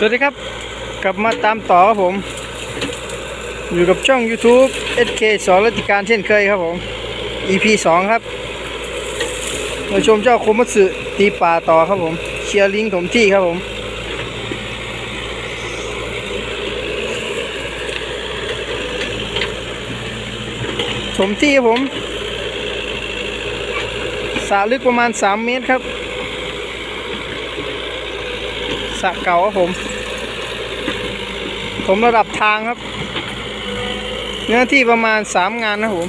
สวัสดีครับ กลับมาตามต่อครับผม อยู่กับช่อง YouTube SK สอนรัติการเช่นเคยครับผม EP 2 ครับ มาชมเจ้าคมัตสึตีป่าต่อครับผม เชียร์ลิงถมที่ครับผมถมที่ครับผมสระลึกประมาณ 3 เมตรครับ สะเก่าครับผม ผมระดับทางครับ เนื้อที่ประมาณ3งานนะผม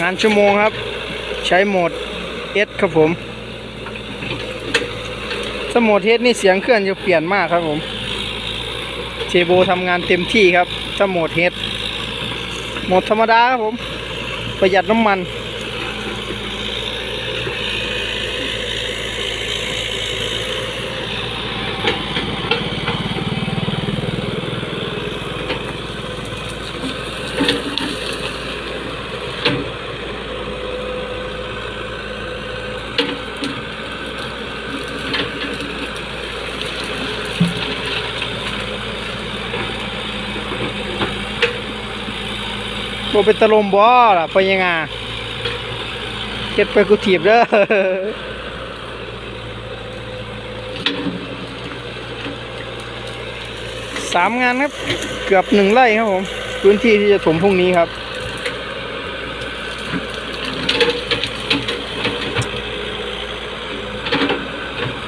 งานชั่วโมงครับ ใช้โหมด S ครับผม สโหมด S นี่เสียงเครื่องจะเปลี่ยนมากครับผมเทโบทำงานเต็มที่ครับถ้าโหมด H โหมดธรรมดาครับผม ประหยัดน้ำมัน บเป็นตะลมบ่ล่ะไปยังไงเก็บไปกูถีบเด้อสามงานครับ เกือบหนึ่งไร่ครับผม พื้นที่ที่จะถมพรุ่งนี้ครับ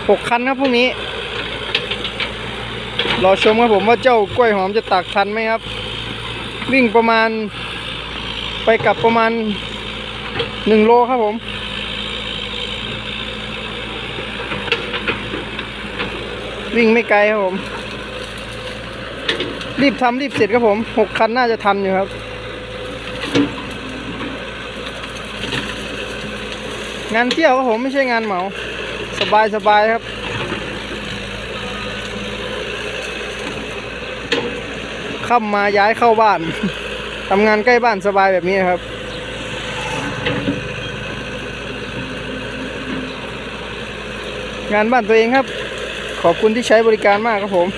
หกคันครับพรุ่งนี้ รอชมครับผมว่าเจ้ากล้วยหอมจะตักทันไหมครับ วิ่งประมาณ ไปกลับประมาณหนึ่งโลครับผมวิ่งไม่ไกลครับผม รีบทำรีบเสร็จครับผมหกคันน่าจะทันอยู่ครับ งานเที่ยวครับผมไม่ใช่งานเหมา สบายสบายครับ ข้ามาย้ายเข้าบ้าน ทำงานใกล้บ้านสบายแบบนี้ครับงานบ้านตัวเองครับ ขอบคุณที่ใช้บริการมากครับผม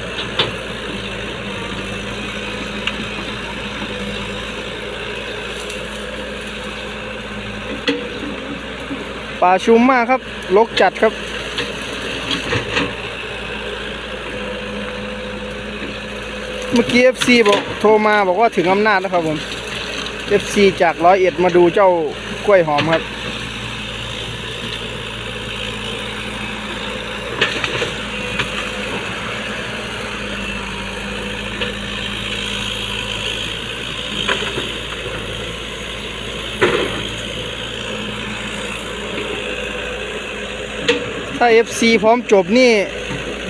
ป่าชุมมากครับลกจัดครับ เมื่อกี้ FC บอกโทรมาบอกว่าถึงอำนาจนะครับผม FC จากร้อยเอ็ดมาดูเจ้ากล้วยหอมครับ ถ้า FC พร้อมจบนี่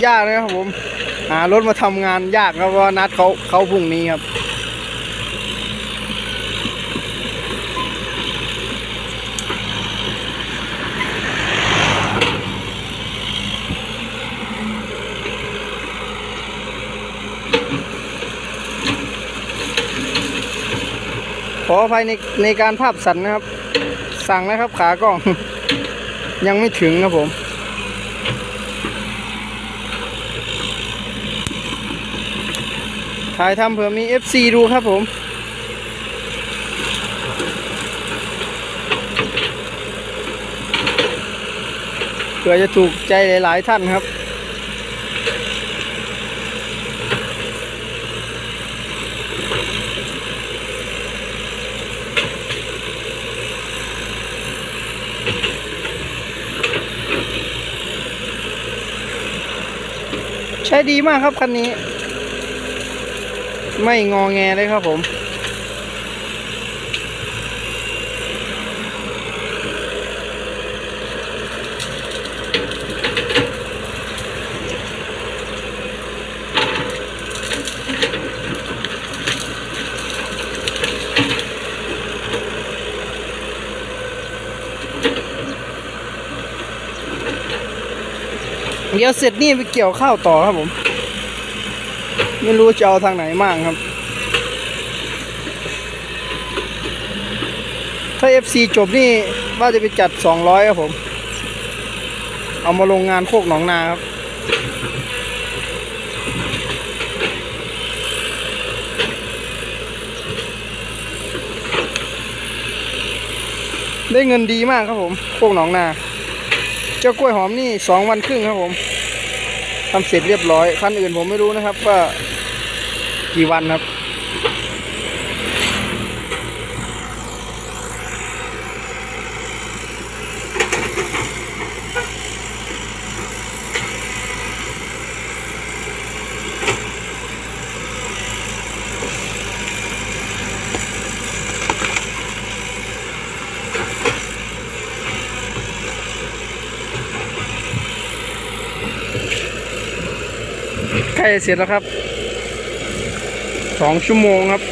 ยากนะครับผม หารถมาทำงานยากครับเพราะนัดเขาเขาพรุ่งนี้ครับขออภัยในในการภาพสั่นนะครับ สั่งนะครับขากล้อง ยังไม่ถึงครับผม ถ่ายทำเผื่อมี FC ดูครับผม เผื่อจะถูกใจหลาย ๆ ท่านครับใช้ดีมากครับคันนี้ ไม่งอแงเลยครับผม เดี๋ยวเสร็จนี่ไปเกี่ยวข้าวต่อครับผม ไม่รู้จะเอาทางไหนมั่งครับ ถ้า FC จบนี่ว่าจะไปจัด 200 ครับผม เอามาลงงานโคกหนองนาครับได้เงินดีมากครับผมโคกหนองนา เจ้ากล้วยหอมนี่สองวันครึ่งครับผม ทำเสร็จเรียบร้อยคันอื่นผมไม่รู้นะครับว่ากี่วันครับ ใกล้เสร็จแล้วครับสองชั่วโมงครับ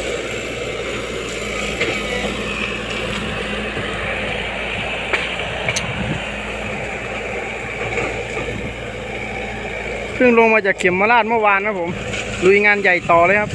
เพิ่งลงมาจากเข็มมาลาดเมื่อวานนะผมลุยงานใหญ่ต่อเลยครับ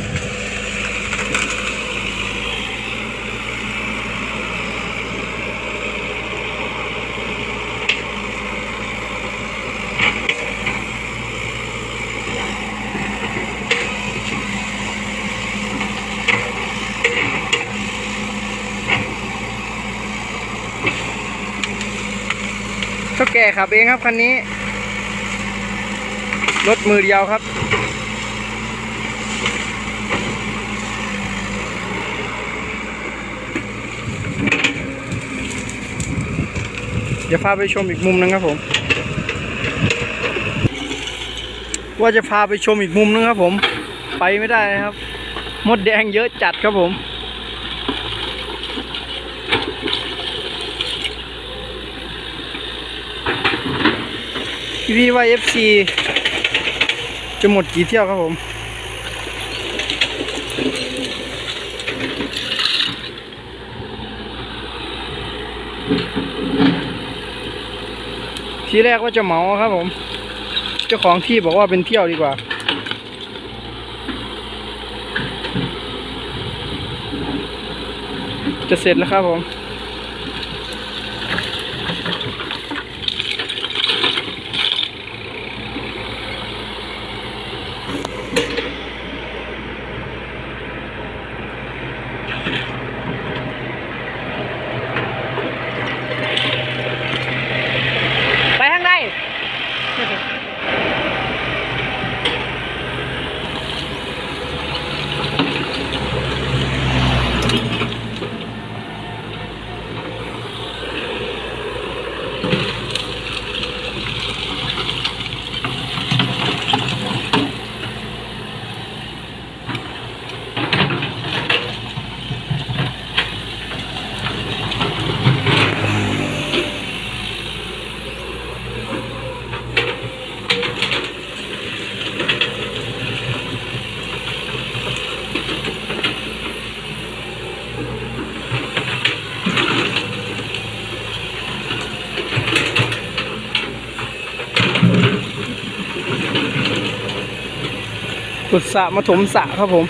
เท่าแก่ขับเองครับคันนี้ รถมือเดียวครับ เดี๋ยวพาไปชมอีกมุมหนึงครับผม ว่าจะพาไปชมอีกมุมนึงครับผม ไปไม่ได้นะครับ มดแดงเยอะจัดครับผม พี่พี่ว่า FC จะหมดกี่เที่ยวครับผม ทีแรกว่าจะเหมาครับผม เจ้าของที่บอกว่าเป็นเที่ยวดีกว่าจะเสร็จแล้วครับผม ไปทางใด ขุดสระมาถมสระครับผม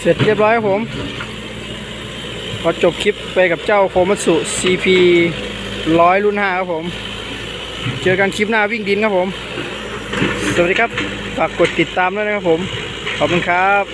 เสร็จเรียบร้อยครับผมขอจบคลิปไปกับเจ้าโคมัตสุ CP ร้อยรุ่นห้าครับผม เจอกันคลิปหน้าวิ่งดินครับผม สวัสดีครับ ฝากกดติดตามด้วยนะครับผม ขอบคุณครับ